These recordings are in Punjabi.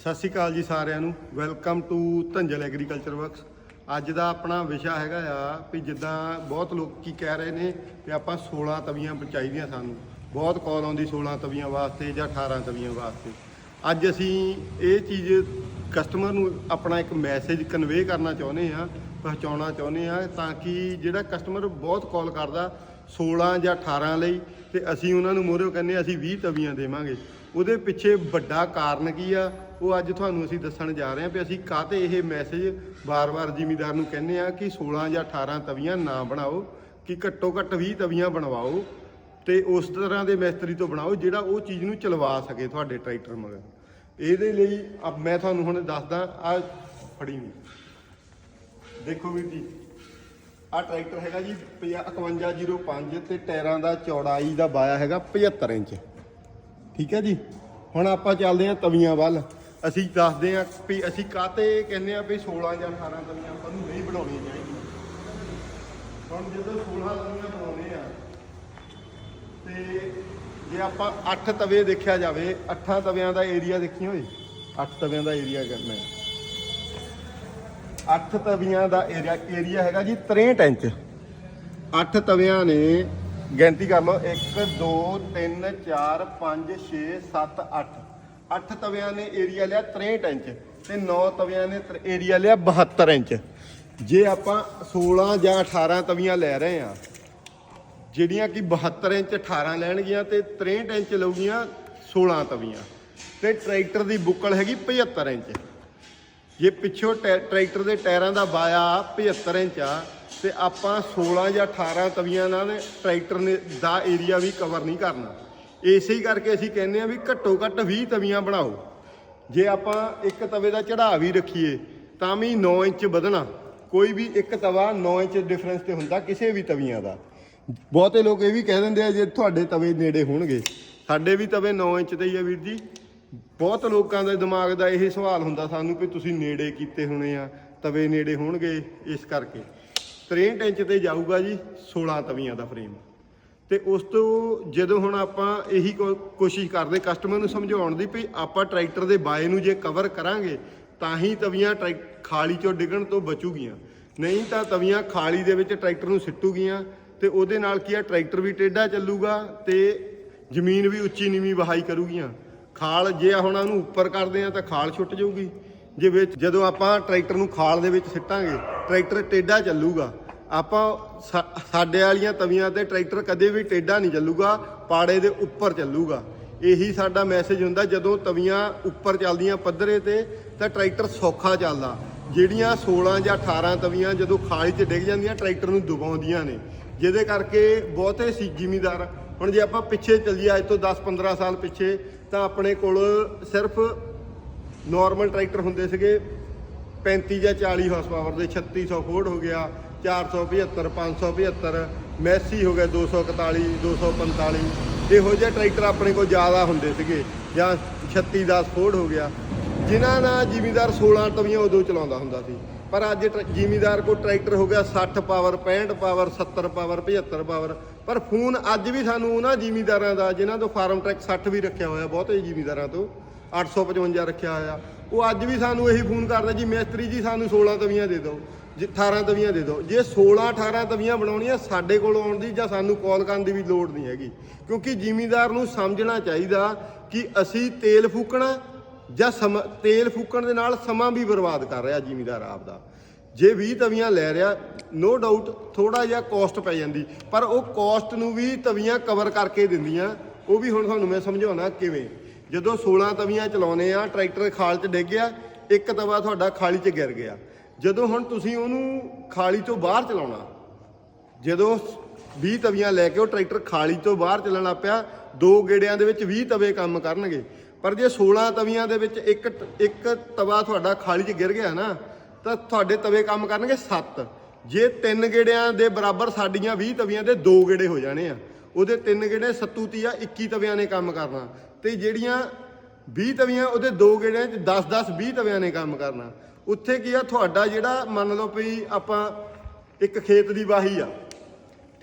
ਸਤਿ ਸ਼੍ਰੀ ਅਕਾਲ ਜੀ ਸਾਰਿਆਂ ਨੂੰ। Welcome to Dhanjal agriculture works ਅੱਜ ਦਾ ਆਪਣਾ ਵਿਸ਼ਾ ਹੈਗਾ ਆ ਵੀ ਜਿੱਦਾਂ ਬਹੁਤ ਲੋਕ ਕੀ ਕਹਿ ਰਹੇ ਨੇ ਕਿ ਆਪਾਂ 16 ਤਵੀਆਂ ਚਾਹੀਦੀਆਂ ਸਾਨੂੰ। ਬਹੁਤ ਕਾਲ ਆਉਂਦੀ 16 ਤਵੀਆਂ ਵਾਸਤੇ ਜਾਂ 18 ਤਵੀਆਂ ਵਾਸਤੇ। ਅੱਜ ਅਸੀਂ ਇਹ ਚੀਜ਼ ਕਸਟਮਰ ਨੂੰ ਆਪਣਾ ਇੱਕ ਮੈਸੇਜ ਕਨਵੇ ਕਰਨਾ ਚਾਹੁੰਦੇ ਆ ਪਹੁੰਚਾਉਣਾ ਚਾਹੁੰਦੇ ਆ ਤਾਂ ਕਿ ਜਿਹੜਾ ਕਸਟਮਰ ਬਹੁਤ ਕਾਲ ਕਰਦਾ 16 ਜਾਂ 18 ਲਈ ਤੇ ਅਸੀਂ ਉਹਨਾਂ ਨੂੰ ਮੋਹਰੇ ਕਹਿੰਦੇ ਅਸੀਂ 20 ਤਵੀਆਂ ਦੇਵਾਂਗੇ। ਉਹਦੇ ਪਿੱਛੇ ਵੱਡਾ ਕਾਰਨ ਕੀ ਆ? ਉਹ ਅੱਜ ਤੁਹਾਨੂੰ ਅਸੀਂ ਦੱਸਣ ਜਾ ਰਹੇ ਹਾਂ ਵੀ ਅਸੀਂ ਕਾਹਤੇ ਇਹ ਮੈਸੇਜ ਵਾਰ ਵਾਰ ਜ਼ਿਮੀਦਾਰ ਨੂੰ ਕਹਿੰਦੇ ਆ ਕਿ 16 ਜਾਂ 18 ਤਵੀਆਂ ਨਾ ਬਣਾਓ, ਕਿ ਘੱਟੋ ਘੱਟ 20 ਤਵੀਆਂ ਬਣਵਾਓ ਤੇ ਉਸ ਤਰ੍ਹਾਂ ਦੇ ਮਿਸਤਰੀ ਤੋਂ ਬਣਾਓ ਜਿਹੜਾ ਉਹ ਚੀਜ਼ ਨੂੰ ਚਲਵਾ ਸਕੇ ਤੁਹਾਡੇ ਟਰੈਕਟਰ ਮਗਰ। ਇਹਦੇ ਲਈ ਅਬ ਮੈਂ ਤੁਹਾਨੂੰ ਹੁਣ ਦੱਸਦਾ ਆ ਫੜੀ ਵੀ ਦੇਖੋ ਵੀਰ ਜੀ ਆ ਟਰੈਕਟਰ ਹੈਗਾ ਜੀ 5105 ਤੇ ਟਾਇਰਾਂ ਦਾ ਚੌੜਾਈ ਦਾ ਬਾਇਆ ਹੈਗਾ 75 ਇੰਚ। ਠੀਕ ਹੈ ਜੀ? ਹੁਣ ਆਪਾਂ ਚੱਲਦੇ ਹਾਂ ਤਵੀਆਂ ਵੱਲ। ਅਸੀਂ ਦੱਸਦੇ ਹਾਂ ਵੀ ਅਸੀਂ ਕਾਤੇ ਕਹਿੰਦੇ ਆ ਵੀ 16 ਜਾਂ 18 ਤਵੀਆਂ ਆਪਾਂ ਨੂੰ ਨਹੀਂ ਬਣਾਉਣੀਆਂ ਚਾਹੀਦੀਆਂ। ਹੁਣ ਜਦੋਂ 16 ਤਵੀਆਂ ਬਣਾਉਣੇ ਆ ਤੇ ਜੇ ਆਪਾਂ 8 ਤਵੇ ਦੇਖਿਆ ਜਾਵੇ 8 ਤਵਿਆਂ ਦਾ ਏਰੀਆ ਦੇਖੀ ਹੋਏ 8 ਤਵਿਆਂ ਦਾ ਏਰੀਆ ਕਰਨਾ ਹੈ। 8 ਤਵੀਆਂ ਦਾ ਏਰੀਆ ਏਰੀਆ ਹੈਗਾ ਜੀ 63 ਇੰਚ। 8 ਤਵਿਆਂ ਨੇ, ਗਿਣਤੀ ਕਰ ਲਓ 1 2 3 4 5 6 7 8 8 ਤਵਿਆਂ ਨੇ ਏਰੀਆ ਲਿਆ 63 ਇੰਚ ਤੇ 9 ਤਵਿਆਂ ਨੇ ਤਰ- ਏਰੀਆ ਲਿਆ 72 ਇੰਚ। ਜੇ ਆਪਾਂ 16 ਜਾਂ 18 ਤਵੀਆਂ ਲੈ ਰਹੇ ਆ ਜਿਹੜੀਆਂ ਕਿ 72 ਇੰਚ 18 ਲੈਣਗੀਆਂ ਤੇ 63 ਇੰਚ ਲਊਗੀਆਂ 16 ਤਵੀਆਂ। ਤੇ ਟਰੈਕਟਰ ਦੀ ਬੁੱਕਲ ਹੈਗੀ 75 ਇੰਚ। ਜੇ ਪਿੱਛੋਂ ਟੈ- ਟਰੈਕਟਰ ਦੇ ਟਾਇਰਾਂ ਦਾ ਬਾਇਆ 75 ਇੰਚ ਆ, ਤੇ ਆਪਾਂ 16 ਜਾਂ 18 ਤਵੀਆਂ ਨਾਲ ਟਰੈਕਟਰ ਨੇ ਦਾ ਏਰੀਆ ਵੀ ਕਵਰ ਨਹੀਂ ਕਰਨਾ। ਇਸੇ ਕਰਕੇ ਅਸੀਂ ਕਹਿੰਦੇ ਆ ਵੀ ਘੱਟੋ ਘੱਟ 20 ਤਵੀਆਂ ਬਣਾਓ। ਜੇ ਆਪਾਂ ਇੱਕ ਤਵੇ ਦਾ ਚੜਾਅ ਵੀ ਰੱਖੀਏ, ਤਾਂ ਵੀ 9 ਇੰਚ ਵਧਣਾ। ਕੋਈ ਵੀ ਇੱਕ ਤਵਾ 9 ਇੰਚ ਡਿਫਰੈਂਸ ਤੇ ਹੁੰਦਾ ਕਿਸੇ ਵੀ ਤਵੀਆਂ ਦਾ। ਬਹੁਤੇ ਲੋਕ ਇਹ ਵੀ ਕਹਿ ਦਿੰਦੇ ਆ, ਜੇ ਤੁਹਾਡੇ ਤਵੇ ਨੇੜੇ ਹੋਣਗੇ। ਸਾਡੇ ਵੀ ਤਵੇ 9 ਇੰਚ ਤੇ ਹੀ ਆ ਵੀਰ ਜੀ। ਬਹੁਤ ਲੋਕਾਂ ਦੇ ਦਿਮਾਗ ਦਾ ਇਹ ਸਵਾਲ ਹੁੰਦਾ ਸਾਨੂੰ ਕਿ ਤੁਸੀਂ ਨੇੜੇ ਕੀਤੇ ਹੋਣੇ ਆ, ਤਵੇ ਨੇੜੇ ਹੋਣਗੇ, ਇਸ ਕਰਕੇ। 63 ਇੰਚ ਤੇ ਜਾਊਗਾ ਜੀ 16 ਤਵੀਆਂ ਦਾ ਫਰੇਮ ਤੇ ਉਸ ਤੋਂ ਜਦੋਂ ਹੁਣ ਆਪਾਂ ਇਹੀ ਕੋਸ਼ਿਸ਼ ਕਰਦੇ ਕਸਟਮਰ ਨੂੰ ਸਮਝਾਉਣ ਦੀ ਵੀ ਆਪਾਂ ਟਰੈਕਟਰ ਦੇ ਬਾਏ ਨੂੰ ਜੇ ਕਵਰ ਕਰਾਂਗੇ, ਤਾਂ ਹੀ ਤਵੀਆਂ ਟਰੈਕ ਖਾਲੀ ਚੋਂ ਡਿੱਗਣ ਤੋਂ ਬਚੂਗੀਆਂ। ਨਹੀਂ ਤਾਂ ਤਵੀਆਂ ਖਾਲੀ ਦੇ ਵਿੱਚ ਟਰੈਕਟਰ ਨੂੰ ਸਿੱਟੂਗੀਆਂ ਤੇ ਉਹਦੇ ਨਾਲ ਕੀ ਆ, ਟਰੈਕਟਰ ਵੀ ਟੇਢਾ ਚੱਲੂਗਾ ਤੇ ਜ਼ਮੀਨ ਵੀ ਉੱਚੀ ਨੀਵੀਂ ਵਹਾਈ ਕਰੂਗੀਆਂ। ਖਾਲ ਜੇ ਹੁਣ ਉਹਨੂੰ ਉੱਪਰ ਕਰਦੇ ਆ ਤਾਂ ਖਾਲ ਛੁੱਟ ਜਾਊਗੀ। ਜੇ ਵਿੱਚ ਜਦੋਂ ਆਪਾਂ ਟਰੈਕਟਰ ਨੂੰ ਖਾਲ ਦੇ ਵਿੱਚ ਸਿੱਟਾਂਗੇ, ਟਰੈਕਟਰ ਟੇਢਾ ਚੱਲੂਗਾ। ਆਪਾਂ ਸਾ- ਸਾਡੇ ਵਾਲੀਆਂ ਤਵੀਆਂ ਤੇ ਟਰੈਕਟਰ ਕਦੇ ਵੀ ਟੇਢਾ ਨਹੀਂ ਚੱਲੂਗਾ, ਪਾੜੇ ਦੇ ਉੱਪਰ ਚੱਲੂਗਾ। ਇਹੀ ਸਾਡਾ ਮੈਸੇਜ ਹੁੰਦਾ, ਜਦੋਂ ਤਵੀਆਂ ਉੱਪਰ ਚੱਲਦੀਆਂ ਪੱਧਰੇ ਤੇ, ਤਾਂ ਟਰੈਕਟਰ ਸੌਖਾ ਚੱਲਦਾ। ਜਿਹੜੀਆਂ 16 ਜਾਂ 18 ਤਵੀਆਂ ਜਦੋਂ ਖਾਲੀ 'ਚ ਡਿੱਗ ਜਾਂਦੀਆਂ, ਟਰੈਕਟਰ ਨੂੰ ਦਬਾਉਂਦੀਆਂ ਨੇ। ਜਿਹਦੇ ਕਰਕੇ ਬਹੁਤੇ ਸੀ ਜ਼ਿਮੀਦਾਰ। ਹੁਣ ਜੇ ਆਪਾਂ ਪਿੱਛੇ ਚੱਲੀਏ, ਅੱਜ ਤੋਂ 10-15 ਸਾਲ ਪਿੱਛੇ, ਤਾਂ ਆਪਣੇ ਕੋਲ ਸਿਰਫ ਨਾਰਮਲ ਟਰੈਕਟਰ ਹੁੰਦੇ ਸੀਗੇ 35 ਜਾਂ 40 ਹਾਰਸ ਪਾਵਰ ਦੇ 3600 ਫੋਰਡ ਹੋ ਗਿਆ। 475 575 ਮੈਸੀ ਹੋ ਗਿਆ 241 245 ਇਹੋ ਜਿਹੇ ਟਰੈਕਟਰ ਆਪਣੇ ਕੋਲ ਜ਼ਿਆਦਾ ਹੁੰਦੇ ਸੀਗੇ, ਜਾਂ 36 ਦਾ ਫੋਰਡ ਹੋ ਗਿਆ। ਜਿਨ੍ਹਾਂ ਨਾਲ ਜ਼ਿਮੀਦਾਰ 16 ਟਵੀਆਂ ਉਦੋਂ ਚਲਾਉਂਦਾ ਹੁੰਦਾ ਸੀ। ਪਰ ਅੱਜ ਟਰ- ਜ਼ਿਮੀਦਾਰ ਕੋਲ ਟਰੈਕਟਰ ਹੋ ਗਿਆ 60 ਪਾਵਰ 65 ਪਾਵਰ 70 ਪਾਵਰ 75 ਪਾਵਰ। ਪਰ ਫੋਨ ਅੱਜ ਵੀ ਸਾਨੂੰ ਉਹਨਾਂ ਜ਼ਿਮੀਦਾਰਾਂ ਦਾ, ਜਿਨ੍ਹਾਂ ਤੋਂ ਫਾਰਮ ਟਰੈਕ 60 ਵੀ ਰੱਖਿਆ ਹੋਇਆ, ਬਹੁਤੇ ਜ਼ਿਮੀਦਾਰਾਂ ਤੋਂ 855 ਰੱਖਿਆ ਹੋਇਆ। ਉਹ ਅੱਜ ਵੀ ਸਾਨੂੰ ਇਹੀ ਫੋਨ ਕਰਦਾ ਜੀ, ਮਿਸਤਰੀ ਜੀ, ਸਾਨੂੰ 16 ਤਵੀਆਂ ਦੇ ਦਿਓ। ਜੀ 18 ਤਵੀਆਂ ਦੇ ਦਿਓ। ਜੇ 16 18 ਤਵੀਆਂ ਬਣਾਉਣੀਆਂ ਸਾਡੇ ਕੋਲ ਆਉਣ ਦੀ ਜਾਂ ਸਾਨੂੰ ਕਾਲ ਕਰਨ ਦੀ ਵੀ ਲੋੜ ਨਹੀਂ ਹੈਗੀ। ਕਿਉਂਕਿ ਜ਼ਿਮੀਦਾਰ ਨੂੰ ਸਮਝਣਾ ਚਾਹੀਦਾ ਕਿ ਅਸੀਂ ਤੇਲ ਫੂਕਣਾ ਜਾਂ ਸਮ- ਤੇਲ ਫੂਕਣ ਦੇ ਨਾਲ ਸਮਾਂ ਵੀ ਬਰਬਾਦ ਕਰ ਰਿਹਾ ਜ਼ਿਮੀਦਾਰ ਆਪਦਾ ਜੇ 20 ਤਵੀਆਂ ਲੈ ਰਿਹਾ ਨੋ ਡਾਊਟ ਥੋੜਾ ਜਿਹਾ ਕੋਸਟ ਪੈ ਜਾਂਦੀ। ਪਰ ਉਹ ਕੋਸਟ ਨੂੰ ਵੀ ਤਵੀਆਂ ਕਵਰ ਕਰਕੇ ਦਿੰਦੀਆਂ। ਉਹ ਵੀ ਹੁਣ ਤੁਹਾਨੂੰ ਮੈਂ ਸਮਝਾਉਣਾ ਕਿਵੇਂ। ਜਦੋਂ 16 ਤਵੀਆਂ ਚਲਾਉਨੇ ਆ, ਟਰੈਕਟਰ ਖਾਲ 'ਚ ਡਿੱਗ ਗਿਆ, ਇੱਕ ਤਵਾ ਤੁਹਾਡਾ ਖਾਲੀ 'ਚ ਗਿਰ ਗਿਆ। ਜਦੋਂ ਹੁਣ ਤੁਸੀਂ ਉਹਨੂੰ ਖਾਲੀ ਤੋਂ ਬਾਹਰ ਚਲਾਉਣਾ, ਜਦੋਂ 20 ਤਵੀਆਂ ਲੈ ਕੇ ਉਹ ਟਰੈਕਟਰ ਖਾਲੀ ਤੋਂ ਬਾਹਰ ਚੱਲਣ ਲੱਗ ਪਿਆ, ਦੋ ਗੇੜਿਆਂ ਦੇ ਵਿੱਚ 20 ਤਵੇ ਕੰਮ ਕਰਨਗੇ। ਪਰ ਜੇ 16 ਤਵੀਆਂ ਦੇ ਵਿੱਚ ਇੱਕ ਇੱਕ ਤਵਾ ਤੁਹਾਡਾ ਖਾਲੀ 'ਚ ਗਿਰ ਗਿਆ ਨਾ, ਤਾਂ ਤੁਹਾਡੇ ਤਵੇ ਕੰਮ ਕਰਨਗੇ 7 ਜੇ ਤਿੰਨ ਗੇੜਿਆਂ ਦੇ ਬਰਾਬਰ ਸਾਡੀਆਂ 20 ਤਵੀਆਂ ਦੇ ਦੋ ਗੇੜੇ ਹੋ ਜਾਣੇ ਆ, ਉਹਦੇ ਤਿੰਨ ਗੇੜੇ 7 ਤੀਆ 21 ਤਵਿਆਂ ਨੇ ਕੰਮ ਕਰਨਾ। ਤੇ ਜਿਹੜੀਆਂ 20 ਤਵੀਆਂ ਉਹਦੇ ਦੋ ਗੇੜਿਆਂ 'ਚ 10 10 20 ਤਵਿਆਂ ਨੇ ਕੰਮ ਕਰਨਾ। ਉੱਥੇ ਕੀ ਆ, ਤੁਹਾਡਾ ਜਿਹੜਾ ਮੰਨ ਲਓ ਵੀ ਆਪਾਂ ਇੱਕ ਖੇਤ ਦੀ ਵਾਹੀ ਆ,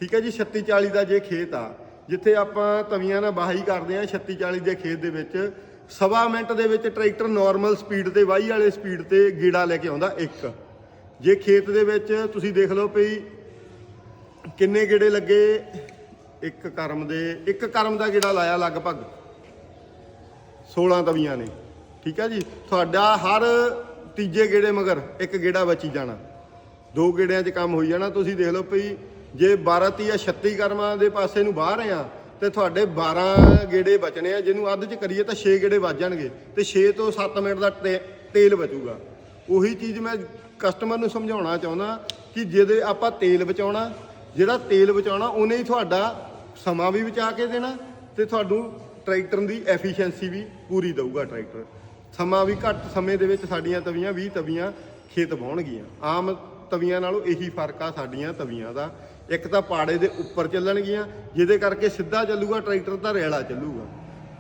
ਠੀਕ ਹੈ ਜੀ 36 40 ਦਾ ਜੇ ਖੇਤ ਆ, ਜਿੱਥੇ ਆਪਾਂ ਤਵੀਆਂ ਨਾਲ ਵਾਹੀ ਕਰਦੇ ਆ 36 40 ਦੇ ਖੇਤ ਦੇ ਵਿੱਚ, ਸਵਾ ਮਿੰਟ ਦੇ ਵਿੱਚ ਟਰੈਕਟਰ ਨਾਰਮਲ ਸਪੀਡ ਤੇ, ਵਾਹੀ ਵਾਲੇ ਸਪੀਡ ਤੇ ਗੇੜਾ ਲੈ ਕੇ ਆਉਂਦਾ ਇੱਕ। ਜੇ ਖੇਤ ਦੇ ਵਿੱਚ ਤੁਸੀਂ ਦੇਖ ਲਓ ਵੀ ਕਿੰਨੇ ਗੇੜੇ ਲੱਗੇ, ਇੱਕ ਕਰਮ ਦੇ, ਇੱਕ ਕਰਮ ਦਾ ਗੇੜਾ ਲਾਇਆ ਲਗਭਗ 16 ਤਵੀਆਂ ਨੇ, ਠੀਕ ਹੈ ਜੀ, ਤੁਹਾਡਾ ਹਰ ਤੀਜੇ ਗੇੜੇ ਮਗਰ ਇੱਕ ਗੇੜਾ ਬਚੀ ਜਾਣਾ। ਦੋ ਗੇੜਿਆਂ 'ਚ ਕੰਮ ਹੋਈ ਜਾਣਾ। ਤੁਸੀਂ ਦੇਖ ਲਓ ਭਈ ਜੇ 12 30 ਜਾਂ 36 ਕਰਮਾਂ ਦੇ ਪਾਸੇ ਨੂੰ ਬਾਹਰ ਆ, ਤੇ ਤੁਹਾਡੇ 12 ਗੇੜੇ ਬਚਣੇ ਆ। ਜਿਹਨੂੰ ਅੱਧ 'ਚ ਕਰੀਏ ਤਾਂ 6 ਗੇੜੇ ਵੱਜ ਜਾਣਗੇ ਤੇ 6 ਤੋਂ 7 ਮਿੰਟ ਦਾ ਤੇ- ਤੇਲ ਬਚੂਗਾ। ਉਹੀ ਚੀਜ਼ ਮੈਂ ਕਸਟਮਰ ਨੂੰ ਸਮਝਾਉਣਾ ਚਾਹੁੰਦਾ ਕਿ ਜਿਹਦੇ ਆਪਾਂ ਤੇਲ ਬਚਾਉਣਾ, ਜਿਹੜਾ ਤੇਲ ਬਚਾਉਣਾ ਉਹਨੇ ਹੀ ਤੁਹਾਡਾ ਸਮਾਂ ਵੀ ਬਚਾ ਕੇ ਦੇਣਾ ਤੇ ਤੁਹਾਨੂੰ ਟਰੈਕਟਰ ਦੀ ਐਫੀਸ਼ੀਐਂਸੀ ਵੀ ਪੂਰੀ ਦਊਗਾ ਟਰੈਕਟਰ। ਸਮਾਂ ਵੀ ਘੱਟ ਸਮੇਂ ਦੇ ਵਿੱਚ ਸਾਡੀਆਂ ਤਵੀਆਂ 20 ਤਵੀਆਂ ਖੇਤ ਵਾਹੁਣਗੀਆਂ। ਆਮ ਤਵੀਆਂ ਨਾਲੋਂ ਇਹੀ ਫ਼ਰਕ ਆ ਸਾਡੀਆਂ ਤਵੀਆਂ ਦਾ। ਇੱਕ ਤਾਂ ਪਾੜੇ ਦੇ ਉੱਪਰ ਚੱਲਣਗੀਆਂ, ਜਿਹਦੇ ਕਰਕੇ ਸਿੱਧਾ ਚੱਲੂਗਾ, ਟਰੈਕਟਰ ਤਾਂ ਰੇਲਾ ਚੱਲੂਗਾ।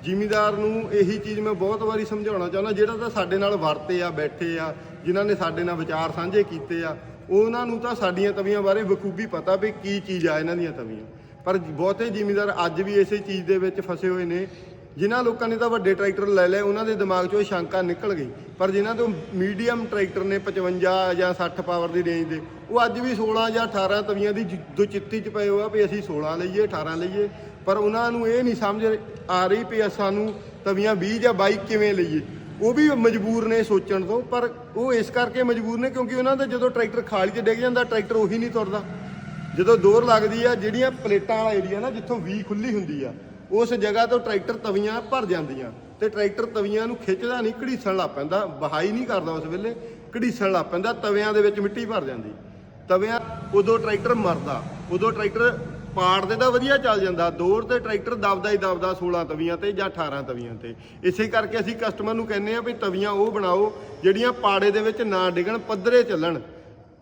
ਜ਼ਿਮੀਦਾਰ ਨੂੰ ਇਹੀ ਚੀਜ਼ ਮੈਂ ਬਹੁਤ ਵਾਰੀ ਸਮਝਾਉਣਾ ਚਾਹੁੰਦਾ, ਜਿਹੜਾ ਤਾਂ ਸਾਡੇ ਨਾਲ ਵਰਤੇ ਆ, ਬੈਠੇ ਆ, ਜਿਨ੍ਹਾਂ ਨੇ ਸਾਡੇ ਨਾਲ ਵਿਚਾਰ ਸਾਂਝੇ ਕੀਤੇ ਆ, ਉਹਨਾਂ ਨੂੰ ਤਾਂ ਸਾਡੀਆਂ ਤਵੀਆਂ ਬਾਰੇ ਬਖੂਬੀ ਪਤਾ ਵੀ ਕੀ ਚੀਜ਼ ਆ ਇਹਨਾਂ ਦੀਆਂ ਤਵੀਆਂ। ਪਰ ਬਹੁਤੇ ਜ਼ਿਮੀਦਾਰ ਅੱਜ ਵੀ ਇਸੇ ਚੀਜ਼ ਦੇ ਵਿੱਚ ਫਸੇ ਹੋਏ ਨੇ ਜਿਨ੍ਹਾਂ ਲੋਕਾਂ ਨੇ ਤਾਂ ਵੱਡੇ ਟਰੈਕਟਰ ਲੈ ਲਏ, ਉਹਨਾਂ ਦੇ ਦਿਮਾਗ 'ਚੋਂ ਇਹ ਸ਼ੰਕਾ ਨਿਕਲ ਗਈ। ਪਰ ਜਿਨ੍ਹਾਂ ਤੋਂ ਮੀਡੀਅਮ ਟਰੈਕਟਰ ਨੇ 55 ਜਾਂ 60 ਪਾਵਰ ਦੀ ਰੇਂਜ ਦੇ, ਉਹ ਅੱਜ ਵੀ 16 ਜਾਂ 18 ਤਵੀਆਂ ਦੀ ਜ- ਦੋ ਚਿੱਤੀ 'ਚ ਪਏ ਹੋਆ ਵੀ ਅਸੀਂ 16 ਲਈਏ 18 ਲਈਏ। ਪਰ ਉਹਨਾਂ ਨੂੰ ਇਹ ਨਹੀਂ ਸਮਝ ਆ ਰਹੀ ਵੀ ਸਾਨੂੰ ਤਵੀਆਂ 20 ਜਾਂ 22 ਕਿਵੇਂ ਲਈਏ। ਉਹ ਵੀ ਮਜਬੂਰ ਨੇ ਸੋਚਣ ਤੋਂ, ਪਰ ਉਹ ਇਸ ਕਰਕੇ ਮਜਬੂਰ ਨੇ ਕਿਉਂਕਿ ਉਹਨਾਂ ਦਾ ਜਦੋਂ ਟਰੈਕਟਰ ਖਾਲੀ 'ਚ ਡਿੱਗ ਜਾਂਦਾ, ਟਰੈਕਟਰ ਉਹੀ ਨਹੀਂ ਤੁਰਦਾ। ਜਦੋਂ ਦੌਰ ਲੱਗਦੀ ਆ, ਜਿਹੜੀਆਂ ਪਲੇਟਾਂ ਵਾਲਾ ਏਰੀਆ ਨਾ, ਜਿੱਥੋਂ ਵੀ ਖੁੱਲੀ ਹੁੰਦੀ ਆ ਉਸ ਜਗ੍ਹਾ ਤੋਂ ਟਰੈਕਟਰ ਤਵੀਆਂ ਭਰ ਜਾਂਦੀਆਂ ਤੇ ਟਰੈਕਟਰ ਤਵੀਆਂ ਨੂੰ ਖਿੱਚਦਾ ਨਹੀਂ, ਘੜੀਸਣ ਲੱਗ ਪੈਂਦਾ, ਬਹਾਈ ਨਹੀਂ ਕਰਦਾ ਉਸ ਵੇਲੇ, ਘੜੀਸਣ ਲੱਗ ਪੈਂਦਾ, ਤਵਿਆਂ ਦੇ ਵਿੱਚ ਮਿੱਟੀ ਭਰ ਜਾਂਦੀ। ਤਵਿਆਂ ਉਦੋਂ ਟਰੈਕਟਰ ਮਰਦਾ, ਉਦੋਂ ਟਰੈਕਟਰ ਪਾੜ ਦੇ ਤਾਂ ਵਧੀਆ ਚੱਲ ਜਾਂਦਾ। ਦੌਰ ਤੇ ਟਰੈਕਟਰ ਦਬਦਾ ਹੀ ਦਬਦਾ 16 ਤਵੀਆਂ ਤੇ ਜਾਂ 18 ਤਵੀਆਂ ਤੇ। ਇਸੇ ਕਰਕੇ ਅਸੀਂ ਕਸਟਮਰ ਨੂੰ ਕਹਿੰਦੇ ਆ ਵੀ ਤਵੀਆਂ ਉਹ ਬਣਾਓ, ਜਿਹੜੀਆਂ ਪਾੜੇ ਦੇ ਵਿੱਚ ਨਾ ਡਿੱਗਣ, ਪੱਧਰੇ ਚੱਲਣ।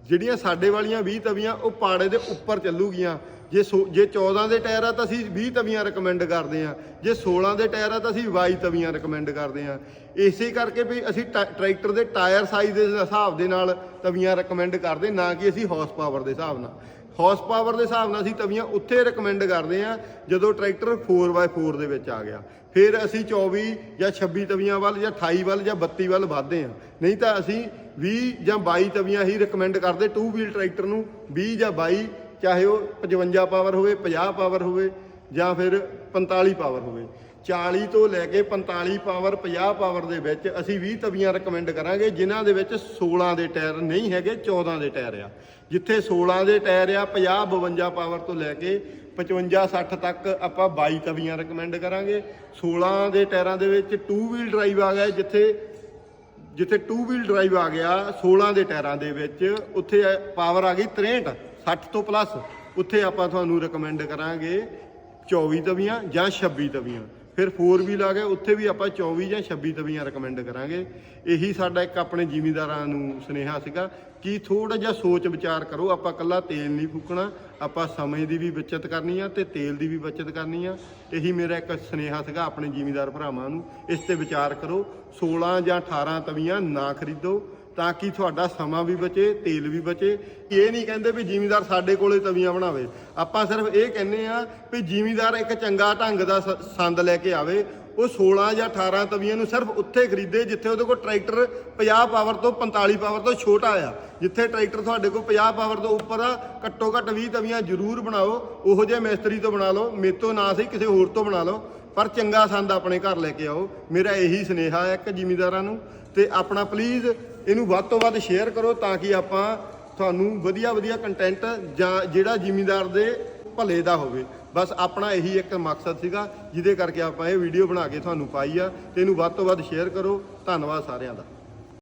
ਜਿਹੜੀਆਂ ਸਾਡੇ ਵਾਲੀਆਂ 20 ਤਵੀਆਂ, ਉਹ ਪਾੜੇ ਦੇ ਉੱਪਰ ਚੱਲੂਗੀਆਂ। ਜੇ ਜੇ 14 ਦੇ ਟਾਇਰ ਆ ਤਾਂ ਅਸੀਂ 20 ਤਵੀਆਂ ਰეკਮੈਂਡ ਕਰਦੇ ਆ ਜੇ 16 ਦੇ ਟਾਇਰ ਆ ਤਾਂ ਅਸੀਂ 22 ਤਵੀਆਂ ਰეკਮੈਂਡ ਕਰਦੇ ਆ ਇਸੇ ਕਰਕੇ ਵੀ ਅਸੀਂ ਟਰੈਕਟਰ ਦੇ ਟਾਇਰ ਸਾਈਜ਼ ਦੇ ਹਿਸਾਬ ਦੇ ਨਾਲ ਤਵੀਆਂ ਰეკਮੈਂਡ ਕਰਦੇ, ਨਾ ਕਿ ਅਸੀਂ ਹੌਸ ਪਾਵਰ ਦੇ ਹਿਸਾਬ ਨਾਲ। ਹੌਸ ਪਾਵਰ ਦੇ ਹਿਸਾਬ ਨਾਲ ਅਸੀਂ ਤਵੀਆਂ ਉੱਥੇ ਰეკਮੈਂਡ ਕਰਦੇ ਆ ਜਦੋਂ ਟਰੈਕਟਰ 4x4 ਦੇ ਵਿੱਚ ਆ ਗਿਆ। ਫਿਰ ਅਸੀਂ 24 ਜਾਂ 26 ਤਵੀਆਂ ਵੱਲ ਜਾਂ 28 ਵੱਲ ਜਾਂ 32 ਵੱਲ ਵਧਦੇ ਆ ਨਹੀਂ ਤਾਂ ਅਸੀਂ 20 ਜਾਂ 22 ਤਵੀਆਂ ਹੀ ਰეკਮੈਂਡ ਕਰਦੇ ਟੂ ਵੀਲ ਟਰੈਕਟਰ ਨੂੰ 20 ਜਾਂ 22 ਚਾਹੇ ਉਹ 55 ਪਾਵਰ ਹੋਵੇ 50 ਪਾਵਰ ਹੋਵੇ ਜਾਂ ਫਿਰ 45 ਪਾਵਰ ਹੋਵੇ। 40 ਤੋਂ ਲੈ ਕੇ 45 ਪਾਵਰ 50 ਪਾਵਰ ਦੇ ਵਿੱਚ ਅਸੀਂ 20 ਤਵੀਆਂ ਰეკਮੈਂਡ ਕਰਾਂਗੇ, ਜਿਨ੍ਹਾਂ ਦੇ ਵਿੱਚ 16 ਦੇ ਟਾਇਰ ਨਹੀਂ ਹੈਗੇ 14 ਦੇ ਟਾਇਰ ਆ। ਜਿੱਥੇ 16 ਦੇ ਟਾਇਰ ਆ 50 52 ਪਾਵਰ ਤੋਂ ਲੈ ਕੇ 55 60 ਤੱਕ ਆਪਾਂ 22 ਤਵੀਆਂ ਰეკਮੈਂਡ ਕਰਾਂਗੇ। 16 ਦੇ ਟਾਇਰਾਂ ਦੇ ਵਿੱਚ 2 ਵੀਲ ਡਰਾਈਵ ਆ ਗਿਆ, ਜਿੱਥੇ ਜਿੱਥੇ 2 ਵੀਲ ਡਰਾਈਵ ਆ ਗਿਆ 16 ਦੇ ਟਾਇਰਾਂ ਦੇ ਵਿੱਚ ਉੱਥੇ ਪਾਵਰ ਆ ਗਈ 63 60 ਤੋਂ ਪਲੱਸ, ਉੱਥੇ ਆਪਾਂ ਤੁਹਾਨੂੰ ਰეკਮੈਂਡ ਕਰਾਂਗੇ 24 ਤਵੀਆਂ ਜਾਂ 26 ਤਵੀਆਂ। ਫਿਰ ਫੋਰ ਵੀਲ ਆ ਗਏ ਉੱਥੇ ਵੀ ਆਪਾਂ 24 ਜਾਂ 26 ਤਵੀਆਂ ਰეკਮੈਂਡ ਕਰਾਂਗੇ। ਇਹੀ ਸਾਡਾ ਇੱਕ ਆਪਣੇ ਜਿਮੀਦਾਰਾਂ ਨੂੰ ਸੁਨੇਹਾ ਸੀਗਾ ਕਿ ਥੋੜਾ ਜਿਹਾ ਸੋਚ ਵਿਚਾਰ ਕਰੋ, ਆਪਾਂ ਕੱਲਾ ਤੇਲ ਨਹੀਂ ਫੂਕਣਾ, ਆਪਾਂ ਸਮੇਂ ਦੀ ਵੀ ਬਚਤ ਕਰਨੀ ਆ ਤੇ ਤੇਲ ਦੀ ਵੀ ਬਚਤ ਕਰਨੀ ਆ। ਇਹੀ ਮੇਰਾ ਇੱਕ ਸੁਨੇਹਾ ਸੀਗਾ ਆਪਣੇ ਜਿਮੀਦਾਰ ਭਰਾਵਾਂ ਨੂੰ, ਇਸ ਤੇ ਵਿਚਾਰ ਕਰੋ 16 ਜਾਂ 18 ਤਵੀਆਂ ਨਾ ਖਰੀਦੋ ਤਾਂ ਕਿ ਤੁਹਾਡਾ ਸਮਾਂ ਵੀ ਬਚੇ, ਤੇਲ ਵੀ ਬਚੇ। ਇਹ ਨਹੀਂ ਕਹਿੰਦੇ ਵੀ ਜ਼ਿਮੀਂਦਾਰ ਸਾਡੇ ਕੋਲੇ ਤਵੀਆਂ ਬਣਾਵੇ। ਆਪਾਂ ਸਿਰਫ ਇਹ ਕਹਿੰਦੇ ਆ ਵੀ ਜ਼ਿਮੀਦਾਰ ਇੱਕ ਚੰਗਾ ਢੰਗ ਦਾ ਸ- ਸੰਦ ਲੈ ਕੇ ਆਵੇ। ਉਹ 16 ਜਾਂ 18 ਤਵੀਆਂ ਨੂੰ ਸਿਰਫ ਉੱਥੇ ਖਰੀਦੇ ਜਿੱਥੇ ਉਹਦੇ ਕੋਲ ਟਰੈਕਟਰ 50 ਪਾਵਰ ਤੋਂ 45 ਪਾਵਰ ਤੋਂ ਛੋਟਾ ਆ। ਜਿੱਥੇ ਟਰੈਕਟਰ ਤੁਹਾਡੇ ਕੋਲ 50 ਪਾਵਰ ਤੋਂ ਉੱਪਰ ਆ, ਘੱਟੋ ਘੱਟ 20 ਤਵੀਆਂ ਜ਼ਰੂਰ ਬਣਾਓ। ਉਹੋ ਜਿਹੇ ਮਿਸਤਰੀ ਤੋਂ ਬਣਾ ਲਓ। ਮੇਤੋਂ ਨਾ ਸਹੀ ਕਿਸੇ ਹੋਰ ਤੋਂ ਬਣਾ ਲਓ। ਪਰ ਚੰਗਾ ਸੰਦ ਆਪਣੇ ਘਰ ਲੈ ਕੇ ਆਓ। ਮੇਰਾ ਇਹੀ ਸੁਨੇਹਾ ਹੈ ਇੱਕ ਜ਼ਿਮੀਂਦਾਰਾਂ ਨੂੰ ਤੇ ਆਪਣਾ ਪਲੀਜ਼ ਇਹਨੂੰ ਵੱਧ ਤੋਂ ਵੱਧ ਸ਼ੇਅਰ ਕਰੋ ਤਾਂ ਕਿ ਆਪਾਂ ਤੁਹਾਨੂੰ ਵਧੀਆ ਵਧੀਆ ਕੰਟੈਂਟ ਜਾਂ ਜਿਹੜਾ ਜ਼ਿਮੀਂਦਾਰ ਦੇ ਭਲੇ ਦਾ ਹੋਵੇ। ਬਸ ਆਪਣਾ ਇਹੀ ਇੱਕ ਮਕਸਦ ਸੀਗਾ, ਜਿਹਦੇ ਕਰਕੇ ਆਪਾਂ ਇਹ ਵੀਡੀਓ ਬਣਾ ਕੇ ਤੁਹਾਨੂੰ ਪਾਈ ਆ ਤੇ ਇਹਨੂੰ ਵੱਧ ਤੋਂ ਵੱਧ ਸ਼ੇਅਰ ਕਰੋ। ਧੰਨਵਾਦ ਸਾਰਿਆਂ ਦਾ।